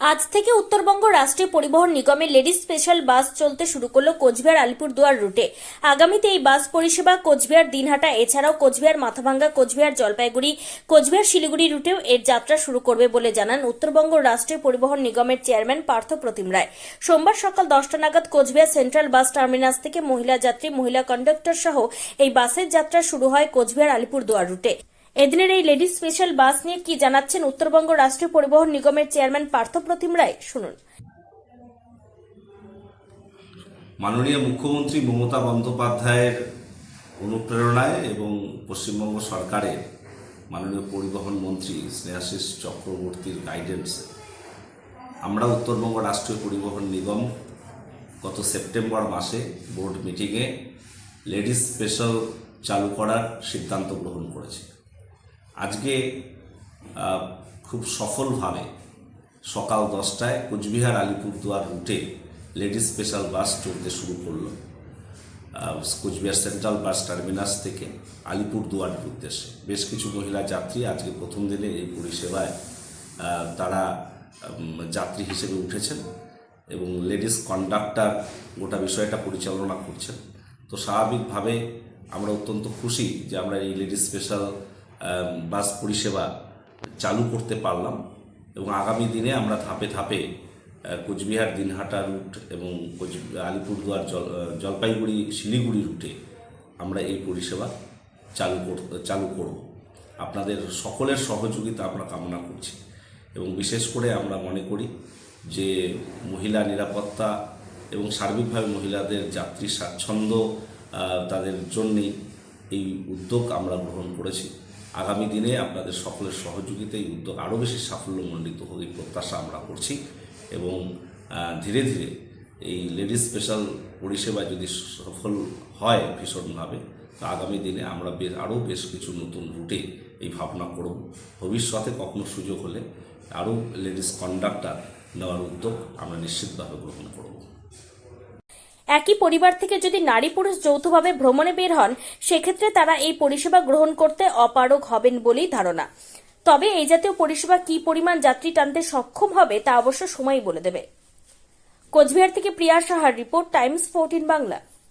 আজ থেকে উত্তরবঙ্গ রাষ্ট্রীয় পরিবহন নিগমের লেডিস স্পেশাল বাস চলতে শুরু করল কোচবিহার আলিপুরদুয়ার রুটে। আগামীতে এই বাস পরিষেবা কোচবিহার, দিনহাটা, এছাড়াও কোচবিহার, মাথাভাঙ্গা, কোচবিহার, জলপাইগুড়ি, কোচবিহার, শিলিগুড়ি রুটেও এর যাত্রা শুরু করবে বলে জানান উত্তরবঙ্গ রাষ্ট্রীয় পরিবহন নিগমের চেয়ারম্যান পার্থ প্রতিম রায়। সোমবার সকাল দশটা নাগাদ কোচবিহার সেন্ট্রাল বাস টার্মিনাস থেকে মহিলা যাত্রী, মহিলা কন্ডাক্টর সহ এই বাসের যাত্রা শুরু হয় কোচবিহার, আলিপুরদুয়ার রুটে। এদিনের এই লেডিস স্পেশাল বাস নিয়ে কি জানাচ্ছেন উত্তরবঙ্গ রাষ্ট্রীয় পরিবহন নিগমের চেয়ারম্যান পার্থ প্রতিম রায়? শুনুন। মাননীয় মুখ্যমন্ত্রী মমতা বন্দ্যোপাধ্যায়ের অনুপ্রেরণায় এবং পশ্চিমবঙ্গ সরকারের মাননীয় পরিবহন মন্ত্রী স্নেহাশিস চক্রবর্তীর গাইডেন্সে আমরা উত্তরবঙ্গ রাষ্ট্রীয় পরিবহন নিগম গত সেপ্টেম্বর মাসে বোর্ড মিটিংয়ে লেডিস স্পেশাল চালু করার সিদ্ধান্ত গ্রহণ করেছি। আজকে খুব সফলভাবে সকাল দশটায় কোচবিহার আলিপুরদুয়ার রুটে লেডিস স্পেশাল বাস চলতে শুরু করল। কোচবিহার সেন্ট্রাল বাস টার্মিনাস থেকে আলিপুরদুয়ারের উদ্দেশ্যে। বেশ কিছু মহিলা যাত্রী আজকে প্রথম দিনে এই পরিষেবায় তারা যাত্রী হিসেবে উঠেছেন এবং লেডিস কন্ডাক্টর গোটা বিষয়টা পরিচালনা করছেন। তো স্বাভাবিকভাবে আমরা অত্যন্ত খুশি যে আমরা এই লেডিস স্পেশাল বাস পরিষেবা চালু করতে পারলাম এবং আগামী দিনে আমরা ধাপে ধাপে কোচবিহার, দিনহাটা রুট এবং কোচ, আলিপুরদুয়ার জল জলপাইগুড়ি, শিলিগুড়ি রুটে আমরা এই পরিষেবা চালু চালু করব। আপনাদের সকলের সহযোগিতা আমরা কামনা করছি এবং বিশেষ করে আমরা মনে করি যে মহিলা নিরাপত্তা এবং সার্বিকভাবে মহিলাদের যাত্রী স্বাচ্ছন্দ্য তাদের জন্যেই এই উদ্যোগ আমরা গ্রহণ করেছি। আগামী দিনে আপনাদের সকলের সহযোগিতায় এই উদ্যোগ আরও বেশি সাফল্যমণ্ডিত হোক এই প্রত্যাশা আমরা করছি এবং ধীরে ধীরে এই লেডিস স্পেশাল পরিষেবা যদি সফল হয় ভীষণভাবে, তো আগামী দিনে আমরা বেশ, আরও বেশ কিছু নতুন রুটে এই ভাবনা করব। ভবিষ্যতে কখনো সুযোগ হলে আরও লেডিস কন্ডাক্টর নেওয়ার উদ্যোগ আমরা নিশ্চিতভাবে গ্রহণ করব। একই পরিবার থেকে যদি নারী পুরুষ যৌথভাবে ভ্রমণে বের হন, সেক্ষেত্রে তারা এই পরিষেবা গ্রহণ করতে অপারগ হবেন বলেই ধারণা। তবে এই জাতীয় পরিষেবা কি পরিমাণ যাত্রী টানতে সক্ষম হবে, তা অবশ্য সময় বলে দেবে। কোচবিহার থেকে প্রিয়া সাহার রিপোর্ট, টাইমস ফোরটিন বাংলা।